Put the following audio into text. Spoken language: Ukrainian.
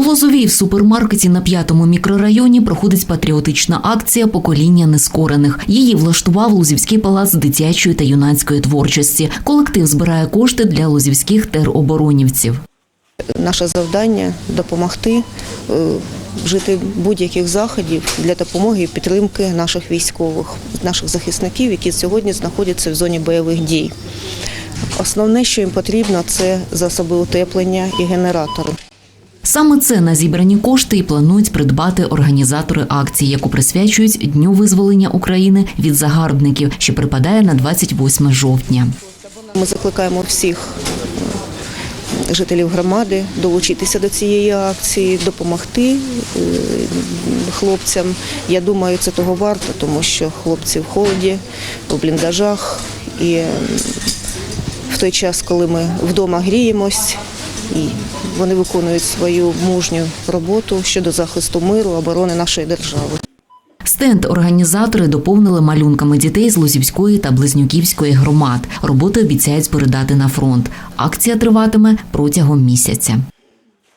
У Лозовій в супермаркеті на п'ятому мікрорайоні проходить патріотична акція Покоління нескорених. Її влаштував Лузівський палац дитячої та юнацької творчості. Колектив збирає кошти для лузівських тероборонівців. Наше завдання допомогти е, вжити будь-яких заходів для допомоги і підтримки наших військових, наших захисників, які сьогодні знаходяться в зоні бойових дій. Основне, що їм потрібно, це засоби утеплення і генератори. Саме це на зібрані кошти і планують придбати організатори акції, яку присвячують Дню визволення України від загарбників, що припадає на 28 жовтня. Ми закликаємо всіх е, жителів громади долучитися до цієї акції, допомогти е, хлопцям. Я думаю, це того варто, тому що хлопці в холоді, в бліндажах і в той час, коли ми вдома гріємось, і вони виконують свою мужню роботу щодо захисту миру, оборони нашої держави. Стенд організатори доповнили малюнками дітей з Лузівської та Близнюківської громад. Роботи обіцяють передати на фронт. Акція триватиме протягом місяця.